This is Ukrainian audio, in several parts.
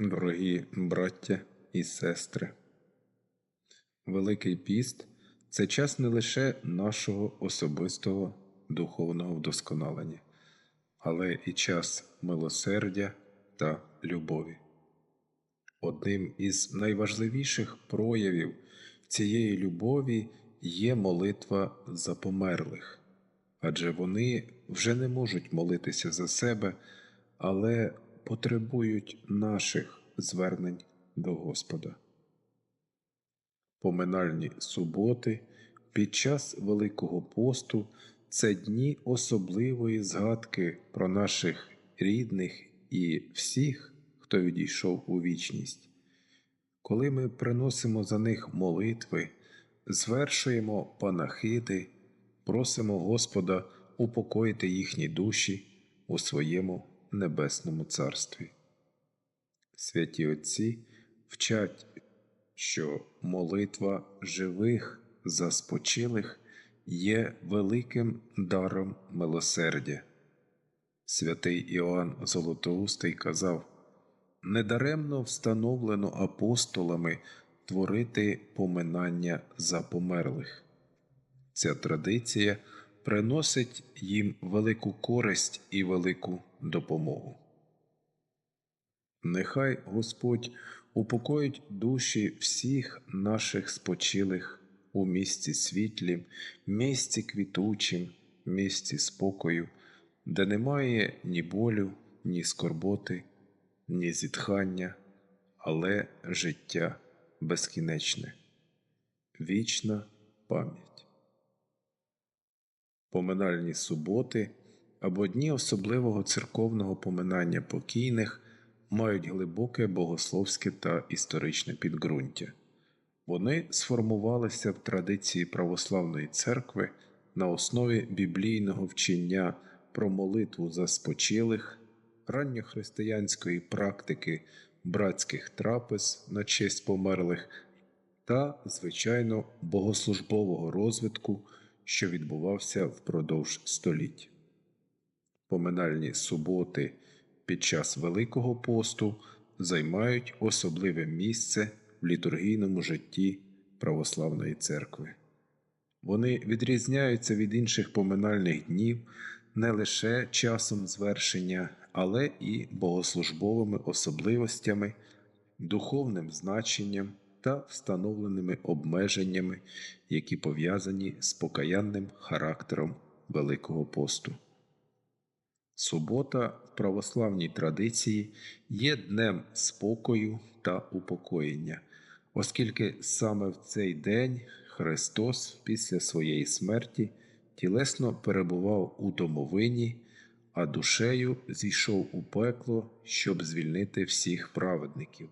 Дорогі браття і сестри, Великий піст це час не лише нашого особистого духовного вдосконалення, але і час милосердя та любові. Одним із найважливіших проявів цієї любові є молитва за померлих, адже вони вже не можуть молитися за себе, але потребують наших звернень до Господа. Поминальні суботи під час Великого посту це дні особливої згадки про наших рідних і всіх, хто відійшов у вічність. Коли ми приносимо за них молитви, звершуємо панахиди, просимо Господа упокоїти їхні душі у своєму небесному царстві. Святі Отці вчать, що молитва живих за спочилих є великим даром милосердя. Святий Іоанн Золотоустий казав недаремно встановлено апостолами творити поминання за померлих. Ця традиція приносить їм велику користь і велику допомогу. Нехай Господь упокоїть душі всіх наших спочилих у місці світлім, місці квітучим, місці спокою, де немає ні болю, ні скорботи, ні зітхання, але життя безкінечне, вічна пам'ять. Поминальні суботи або дні особливого церковного поминання покійних мають глибоке богословське та історичне підґрунтя. Вони сформувалися в традиції православної церкви на основі біблійного вчення про молитву за спочилих, ранньохристиянської практики братських трапез на честь померлих та, звичайно, богослужбового розвитку, що відбувався впродовж століть. Поминальні суботи під час Великого посту займають особливе місце в літургійному житті православної церкви. Вони відрізняються від інших поминальних днів не лише часом звершення, але і богослужбовими особливостями, духовним значенням та встановленими обмеженнями, які пов'язані з покаянним характером Великого посту. Субота в православній традиції є днем спокою та упокоєння, оскільки саме в цей день Христос після своєї смерті тілесно перебував у домовині, а душею зійшов у пекло, щоб звільнити всіх праведників.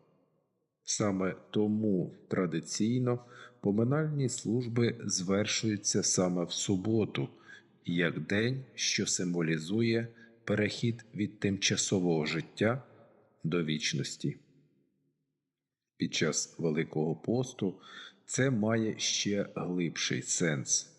Саме тому традиційно поминальні служби звершуються саме в суботу, як день, що символізує перехід від тимчасового життя до вічності. Під час Великого посту це має ще глибший сенс.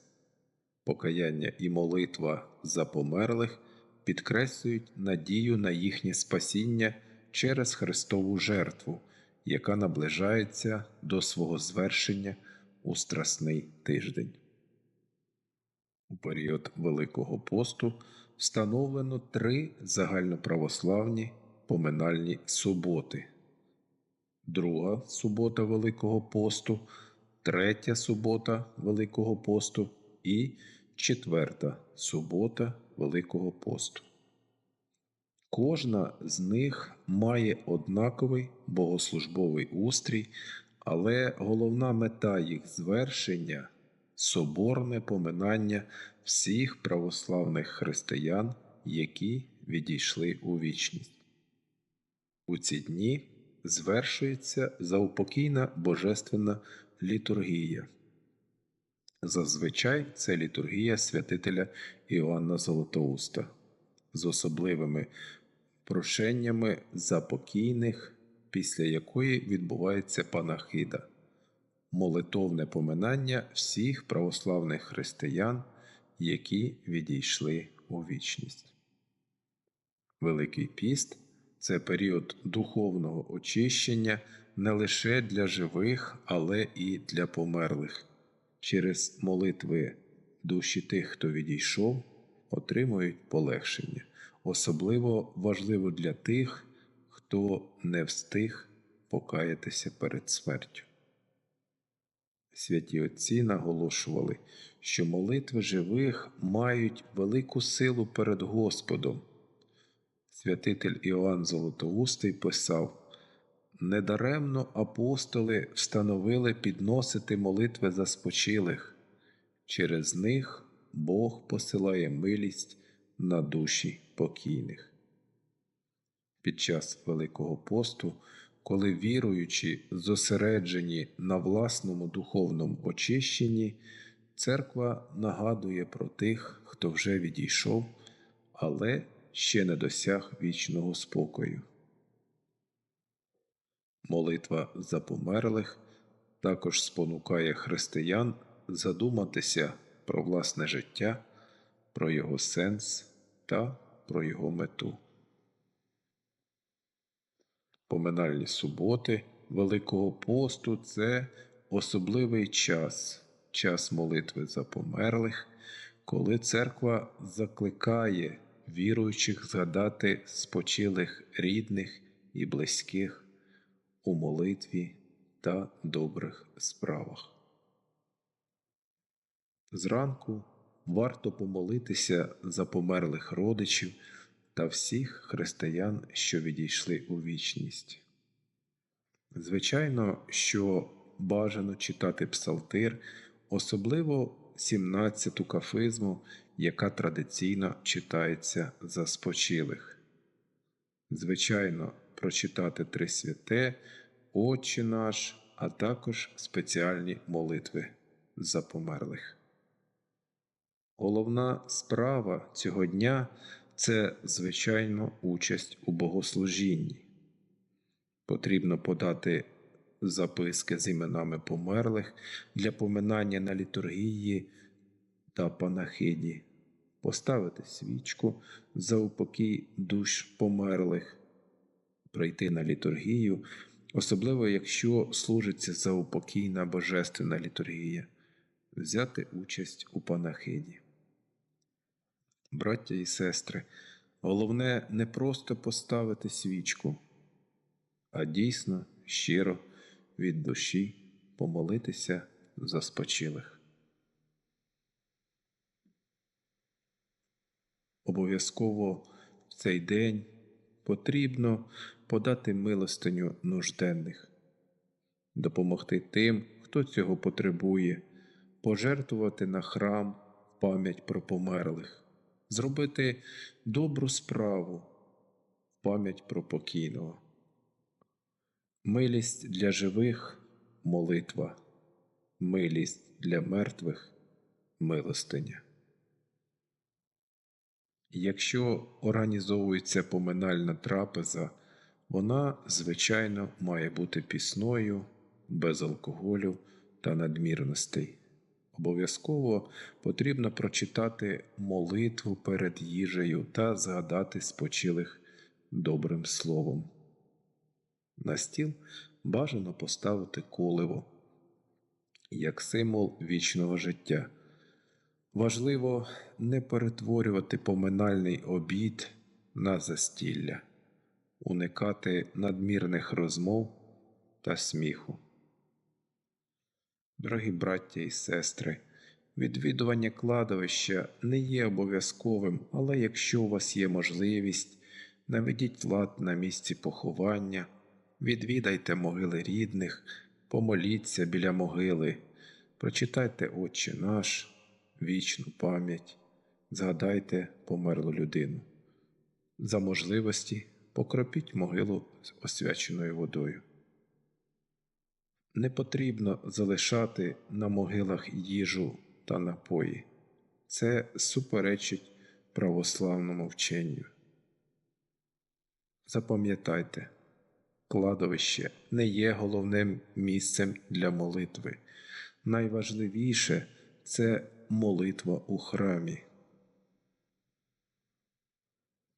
Покаяння і молитва за померлих підкреслюють надію на їхнє спасіння через Христову жертву, яка наближається до свого звершення у Страсний тиждень. У період Великого посту встановлено три загальноправославні поминальні суботи. Друга субота Великого посту, третя субота Великого посту і четверта субота Великого посту. Кожна з них має однаковий богослужбовий устрій, але головна мета їх звершення соборне поминання всіх православних християн, які відійшли у вічність. У ці дні звершується заупокійна божественна літургія. Зазвичай це літургія святителя Іоанна Золотоуста з особливими прошеннями за покійних, після якої відбувається панахида, молитовне поминання всіх православних християн, які відійшли у вічність. Великий піст це період духовного очищення не лише для живих, але і для померлих. Через молитви душі тих, хто відійшов, отримують полегшення. Особливо важливо для тих, хто не встиг покаятися перед смертю. Святі Отці наголошували, що молитви живих мають велику силу перед Господом. Святитель Іоанн Золотоустий писав Недаремно апостоли встановили підносити молитви за спочилих. Через них Бог посилає милість на душі покійних. Під час Великого посту, коли віруючі зосереджені на власному духовному очищенні, церква нагадує про тих, хто вже відійшов, але ще не досяг вічного спокою. Молитва за померлих також спонукає християн задуматися про власне життя, про його сенс та про його мету. Поминальні суботи Великого посту це особливий час, час молитви за померлих, коли церква закликає віруючих згадати спочилих рідних і близьких у молитві та добрих справах. Зранку варто помолитися за померлих родичів та всіх християн, що відійшли у вічність. Звичайно, що бажано читати псалтир, особливо 17-ту кафизму, яка традиційно читається за спочилих. Звичайно, прочитати Три святе, Отче наш, а також спеціальні молитви за померлих. Головна справа цього дня це, звичайно, участь у богослужінні. Потрібно подати записки з іменами померлих для поминання на літургії та панахиді, поставити свічку за упокій душ померлих, прийти на літургію, особливо якщо служиться за упокійна божественна літургія, взяти участь у панахиді. Браття і сестри, головне не просто поставити свічку, а дійсно, щиро від душі помолитися за спочилих. Обов'язково в цей день потрібно подати милостиню нужденних, допомогти тим, хто цього потребує, пожертвувати на храм пам'ять про померлих, зробити добру справу в пам'ять про покійного. Милість для живих молитва, милість для мертвих милостиня. Якщо організовується поминальна трапеза, вона, звичайно, має бути пісною, без алкоголю та надмірностей. Обов'язково потрібно прочитати молитву перед їжею та згадати спочилих добрим словом. На стіл бажано поставити коливо як символ вічного життя. Важливо не перетворювати поминальний обід на застілля, уникати надмірних розмов та сміху. Дорогі браття і сестри, відвідування кладовища не є обов'язковим, але якщо у вас є можливість, наведіть лад на місці поховання, відвідайте могили рідних, помоліться біля могили, прочитайте Отче наш вічну пам'ять, згадайте померлу людину. За можливості покропіть могилу освяченою водою. Не потрібно залишати на могилах їжу та напої. Це суперечить православному вченню. Запам'ятайте, кладовище не є головним місцем для молитви. Найважливіше це молитва у храмі.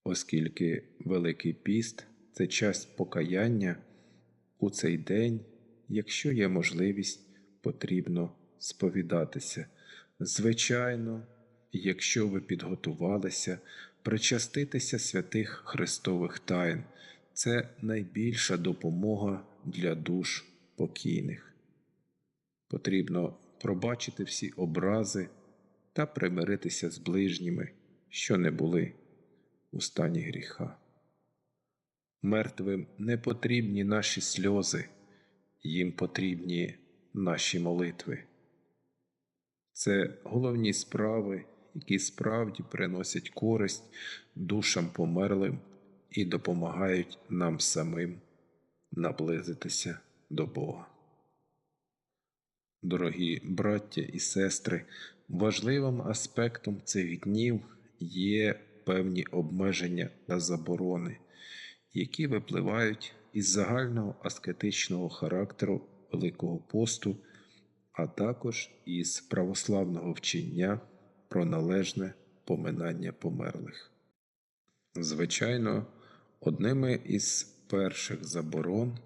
Оскільки Великий піст це час покаяння. У цей день, якщо є можливість, потрібно сповідатися. Звичайно, якщо ви підготувалися, причаститися святих Христових тайн це найбільша допомога для душ покійних. Потрібно пробачити всі образи та примиритися з ближніми, що не були у стані гріха. Мертвим не потрібні наші сльози, їм потрібні наші молитви. Це головні справи, які справді приносять користь душам померлим і допомагають нам самим наблизитися до Бога. Дорогі браття і сестри, важливим аспектом цих днів є певні обмеження та заборони, які випливають із загального аскетичного характеру Великого посту, а також із православного вчення про належне поминання померлих. Звичайно, одними із перших заборон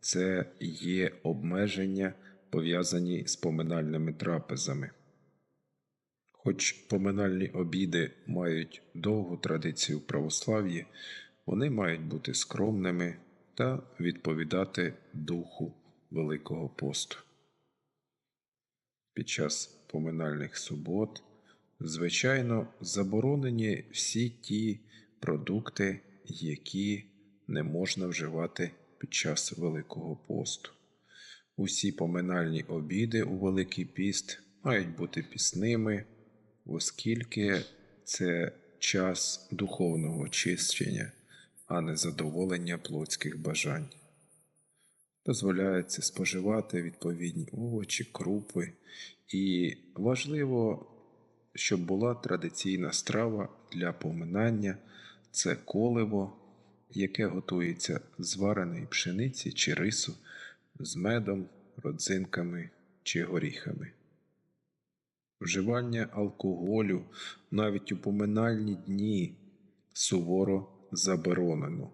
це є обмеження, пов'язані з поминальними трапезами. Хоч поминальні обіди мають довгу традицію православ'ї, вони мають бути скромними та відповідати духу Великого посту. Під час поминальних субот, звичайно, заборонені всі ті продукти, які не можна вживати під час Великого посту. Усі поминальні обіди у Великий піст мають бути пісними, оскільки це час духовного очищення, а не задоволення плотських бажань. Дозволяється споживати відповідні овочі, крупи, і важливо, щоб була традиційна страва для поминання це коливо, яке готується з вареної пшениці чи рису з медом, родзинками чи горіхами. Вживання алкоголю навіть у поминальні дні суворо заборонено.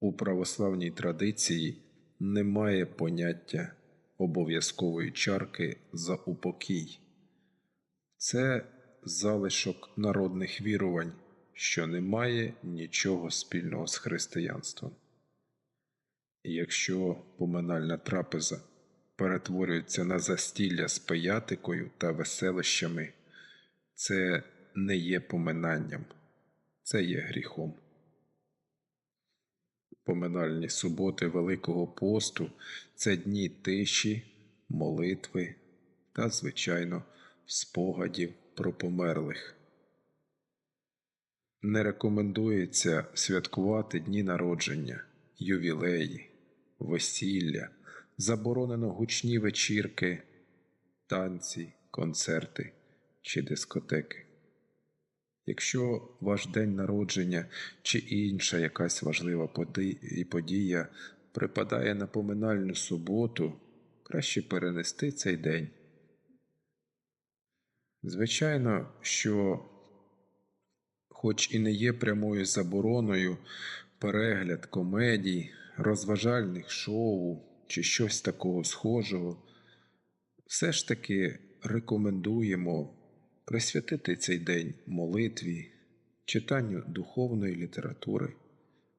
У православній традиції немає поняття обов'язкової чарки за упокій. Це залишок народних вірувань, що не має нічого спільного з християнством. Якщо поминальна трапеза перетворюється на застілля з пиятикою та веселищами, це не є поминанням, це є гріхом. Поминальні суботи Великого посту це дні тиші, молитви та, звичайно, спогадів про померлих. Не рекомендується святкувати дні народження, ювілеї, весілля, заборонено гучні вечірки, танці, концерти чи дискотеки. Якщо ваш день народження чи інша якась важлива подія припадає на поминальну суботу, краще перенести цей день. Звичайно, що, хоч і не є прямою забороною, перегляд комедій, розважальних шоу чи щось такого схожого, все ж таки рекомендуємо присвятити цей день молитві, читанню духовної літератури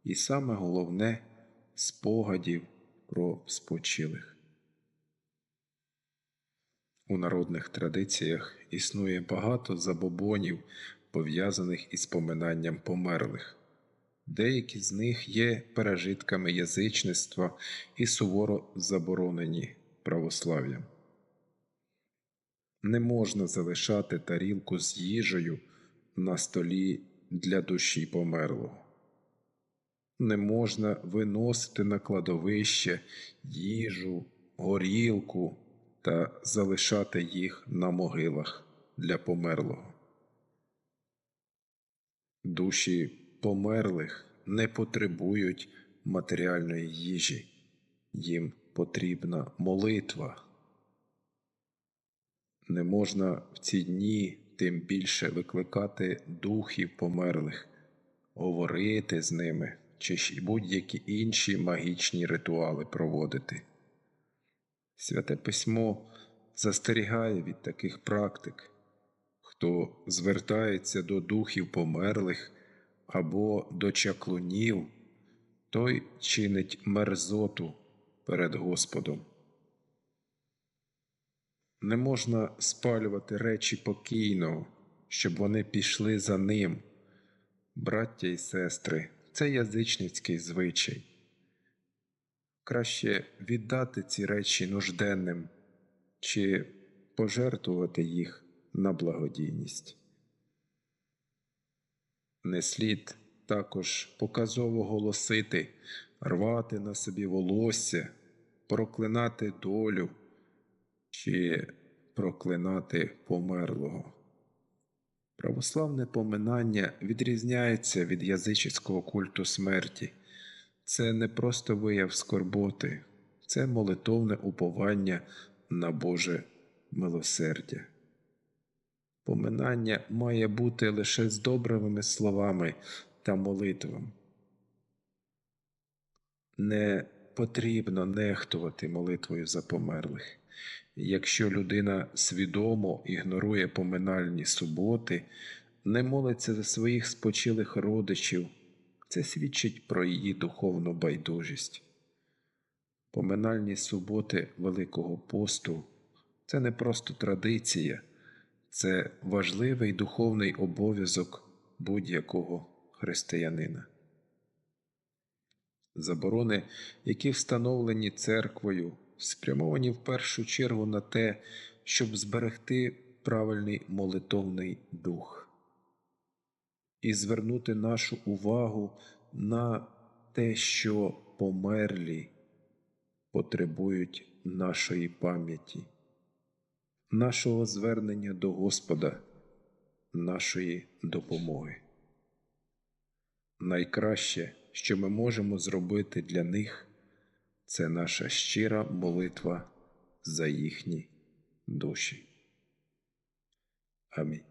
і саме головне спогадів про спочилих. У народних традиціях існує багато забобонів, пов'язаних із поминанням померлих. Деякі з них є пережитками язичництва і суворо заборонені православ'ям. Не можна залишати тарілку з їжею на столі для душі померлого. Не можна виносити на кладовище їжу, горілку та залишати їх на могилах для померлого. Душі померлих не потребують матеріальної їжі, їм потрібна молитва. Не можна в ці дні тим більше викликати духів померлих, говорити з ними чи будь-які інші магічні ритуали проводити. Святе письмо застерігає від таких практик, хто звертається до духів померлих або до чаклунів, той чинить мерзоту перед Господом. Не можна спалювати речі покійного, щоб вони пішли за ним. Браття і сестри, це язичницький звичай. Краще віддати ці речі нужденним чи пожертвувати їх на благодійність. Не слід також показово голосити, рвати на собі волосся, проклинати долю чи проклинати померлого. Православне поминання відрізняється від язичницького культу смерті. Це не просто вияв скорботи, це молитовне уповання на Боже милосердя. Поминання має бути лише з добрими словами та молитвами. Не потрібно нехтувати молитвою за померлих. Якщо людина свідомо ігнорує поминальні суботи, не молиться за своїх спочилих родичів, це свідчить про її духовну байдужість. Поминальні суботи Великого посту це не просто традиція, це важливий духовний обов'язок будь-якого християнина. Заборони, які встановлені церквою, спрямовані в першу чергу на те, щоб зберегти правильний молитовний дух і звернути нашу увагу на те, що померлі потребують нашої пам'яті, нашого звернення до Господа, нашої допомоги. Найкраще, що ми можемо зробити для них, це наша щира молитва за їхні душі. Амінь.